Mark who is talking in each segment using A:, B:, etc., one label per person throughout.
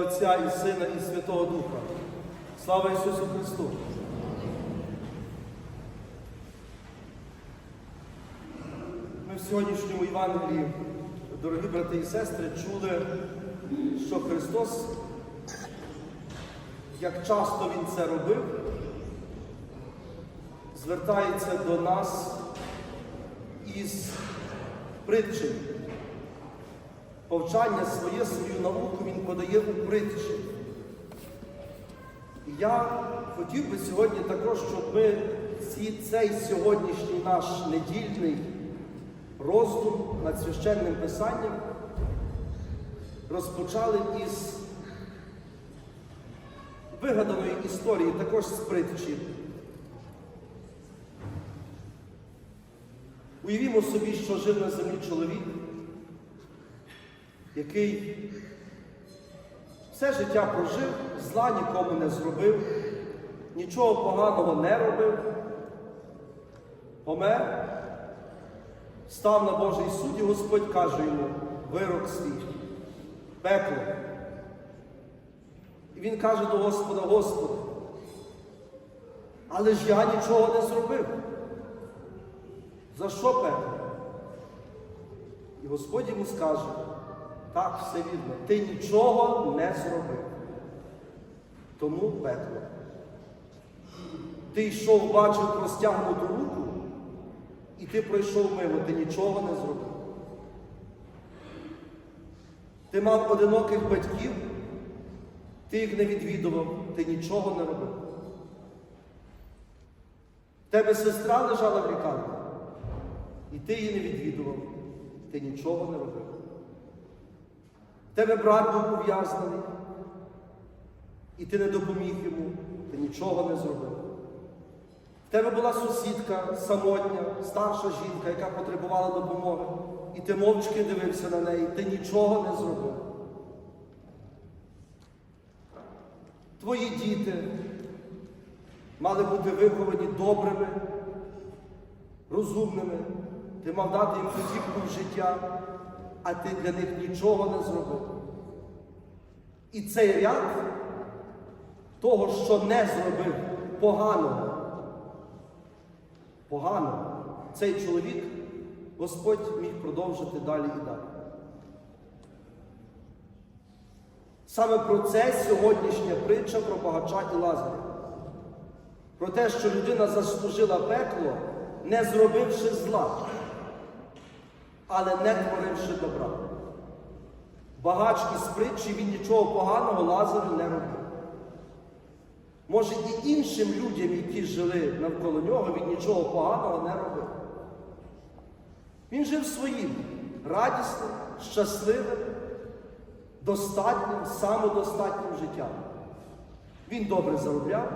A: Отця і Сина, і Святого Духа. Слава Ісусу Христу! Ми в сьогоднішньому Євангелії, дорогі брати і сестри, чули, що Христос, як часто Він це робив, звертається до нас із притчею. Повчання своє, свою науку він подає у притчі. І я хотів би сьогодні також, щоб ми цей сьогоднішній наш недільний роздум над священним писанням розпочали із вигаданої історії, також з притчі. Уявімо собі, що жив на землі чоловік, який все життя прожив, зла нікому не зробив, нічого поганого не робив, помер, став на Божий суд і Господь каже йому, вирок свій, пекло. І він каже до Господа, Господи, але ж я нічого не зробив. За що пекло? І Господь йому скаже, так, все вірно, ти нічого не зробив. Тому пекло. Ти йшов, бачив простягнуту руку, і ти пройшов мимо, ти нічого не зробив. Ти мав одиноких батьків, ти їх не відвідував, ти нічого не робив. Тебе сестра лежала в лікарні, і ти її не відвідував, ти нічого не робив. Тебе брат був ув'язнений, і ти не допоміг йому, ти нічого не зробив. В тебе була сусідка самотня, старша жінка, яка потребувала допомоги, і ти мовчки дивився на неї, ти нічого не зробив. Твої діти мали бути виховані добрими, розумними, ти мав дати їм хотівку в життя, а ти для них нічого не зробив. І цей ряд того, що не зробив поганого, поганого, цей чоловік Господь міг продовжити далі і далі. Саме про це сьогоднішня притча про багача і Лазаря. Про те, що людина заслужила пекло, не зробивши зла, але не творивши добра. Багач із притчі він нічого поганого Лазарю не робив. Може, і іншим людям, які жили навколо нього, він нічого поганого не робив. Він жив своїм радісним, щасливим, достатнім, самодостатнім життям. Він добре заробляв,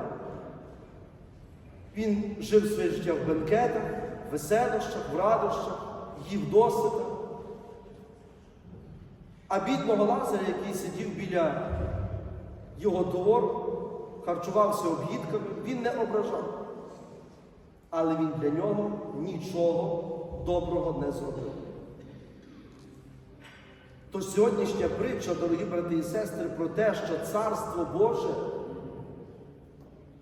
A: він жив своє життя в бенкетах, в веселощах, в радощах, їв досвіта. А бідного Лазаря, який сидів біля його двору, харчувався об'їдками, він не ображав. Але він для нього нічого доброго не зробив. Тож сьогоднішня притча, дорогі брати і сестри, про те, що Царство Боже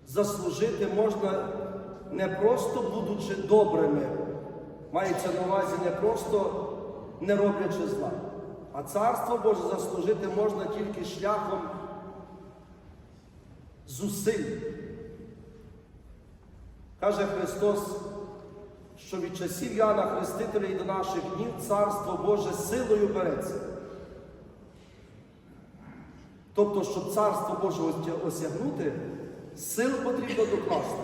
A: заслужити можна не просто будучи добрими, мається на увазі не просто не роблячи зла, а Царство Боже заслужити можна тільки шляхом зусиль. Каже Христос, що від часів Яна Хрестителя і до наших днів Царство Боже силою береться. Тобто, щоб Царство Боже осягнути, сил потрібно докласти,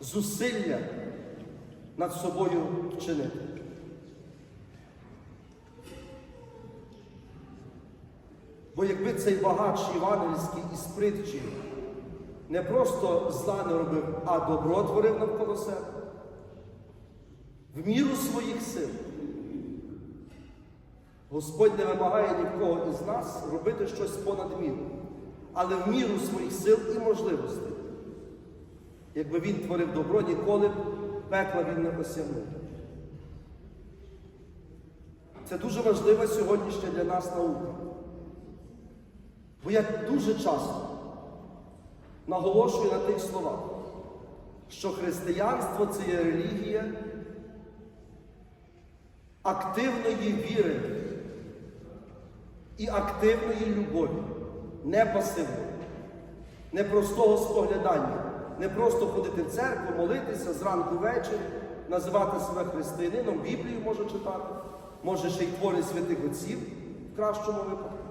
A: зусилля над собою вчинити. Бо якби цей багач Івангельський із притчі не просто зла не робив, а добро творив навколо себе, в міру своїх сил. Господь не вимагає ні в кого із нас робити щось понад міру, але в міру своїх сил і можливостей. Якби він творив добро, ніколи б пекла він не осягнув. Це дуже важлива сьогоднішня для нас наука. Бо я дуже часто наголошую на тих словах, що християнство це є релігія активної віри і активної любові, не пасивної, не простого споглядання, не просто ходити в церкву, молитися зранку ввечері, називати себе християнином, Біблію може читати, може ще й твори святих отців в кращому випадку.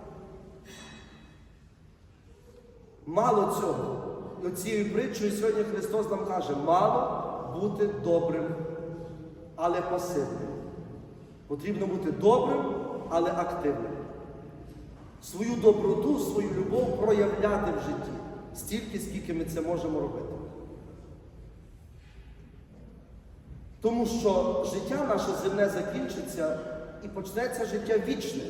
A: Мало цього. І оцією притчою сьогодні Христос нам каже, мало бути добрим, але пасивним. Потрібно бути добрим, але активним. Свою доброту, свою любов проявляти в житті стільки, скільки ми це можемо робити. Тому що життя наше земне закінчиться і почнеться життя вічне.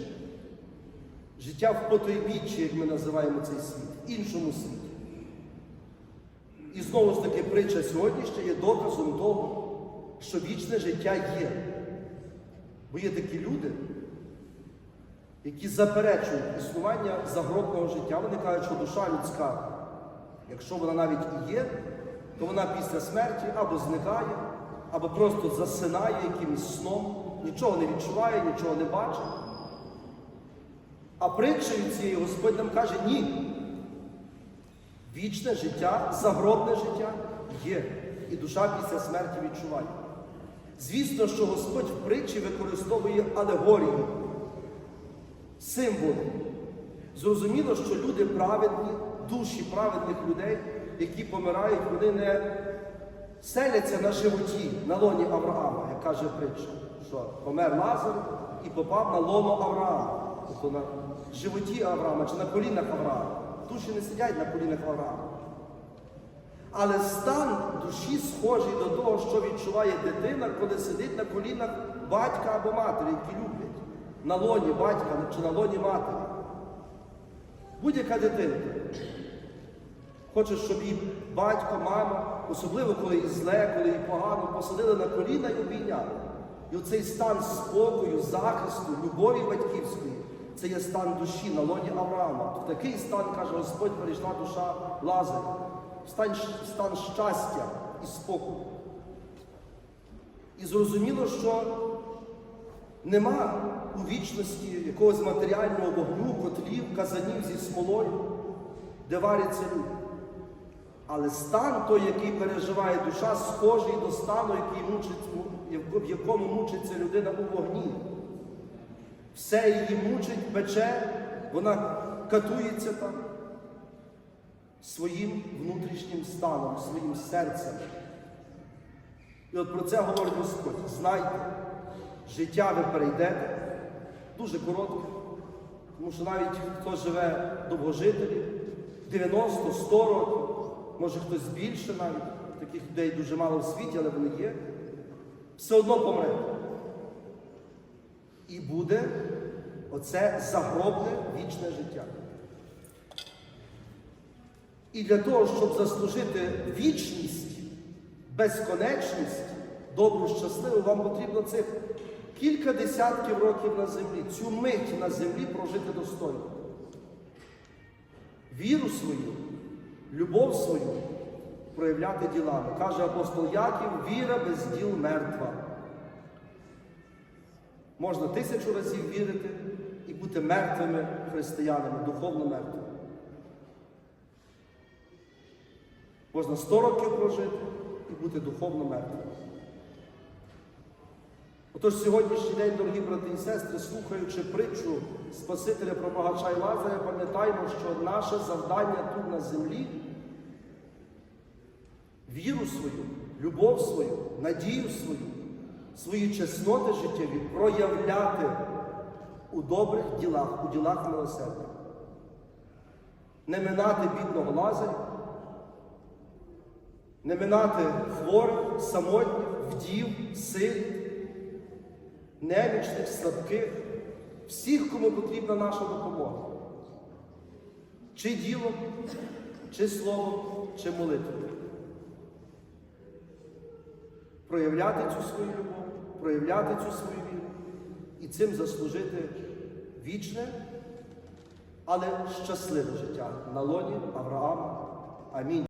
A: Життя в потойбіччі, як ми називаємо цей світ, в іншому світі. І знову ж таки, притча сьогоднішня є доказом того, що вічне життя є. Бо є такі люди, які заперечують існування загробного життя. Вони кажуть, що душа людська, якщо вона навіть і є, то вона після смерті або зникає, або просто засинає якимось сном, нічого не відчуває, нічого не бачить. А притчею цієї Господь нам каже, ні. Вічне життя, загробне життя є. І душа після смерті відчуває. Звісно, що Господь в притчі використовує алегорію, символи. Зрозуміло, що люди праведні, душі праведних людей, які помирають, вони не селяться на животі, на лоні Авраама, як каже притча, що помер Лазар і попав на лоно Авраама. Тобто на животі Авраама чи на колінах Авраама. Душі не сидять на колінах Авраама. Але стан душі схожий до того, що відчуває дитина, коли сидить на колінах батька або матері, які люблять. На лоні батька чи на лоні матері. Будь-яка дитина хоче, щоб її батько, мама, особливо коли їй зле, коли їй погано, посадили на коліна і обійняли. І оцей стан спокою, захисту, любові батьківської це є стан душі на лоні Авраама. В такий стан, каже Господь, перейшла душа Лазаря. Стан, стан щастя і спокою. І зрозуміло, що нема у вічності якогось матеріального вогню, котлів, казанів зі смолою, де варяться люди. Але стан той, який переживає душа, схожий до стану, який мучить, в якому мучиться людина у вогні. Все її мучить, пече, вона катується там своїм внутрішнім станом, своїм серцем. І от про це говорить Господь. Знайте, життя ви перейдете, дуже коротке, тому що навіть хто живе довгожителі, 90-100 років, може хтось більше навіть, таких людей дуже мало в світі, але вони є, все одно помре. І буде оце загробне вічне життя. І для того, щоб заслужити вічність, безконечність, добру, щасливу, вам потрібно цих кілька десятків років на землі, цю мить на землі прожити достойно. Віру свою, любов свою проявляти ділами. Каже апостол Яків, віра без діл мертва. Можна тисячу разів вірити і бути мертвими християнами, духовно мертвими. Можна сто років прожити і бути духовно мертвим. Отож сьогоднішній день, дорогі брати і сестри, слухаючи притчу Спасителя про багача і Лазаря, пам'ятаємо, що наше завдання тут на землі віру свою, любов свою, надію свою, свої чесноти життєві проявляти у добрих ділах, у ділах милосердя. Не минати бідного Лазаря, не минати хворих, самотніх, вдів, сил, немічних, слабких, всіх, кому потрібна наша допомога. Чи ділом, чи словом, чи молитвою. Проявляти цю свою любов, проявляти цю свою віру і цим заслужити вічне але щасливе життя на лоні Авраама. Амінь.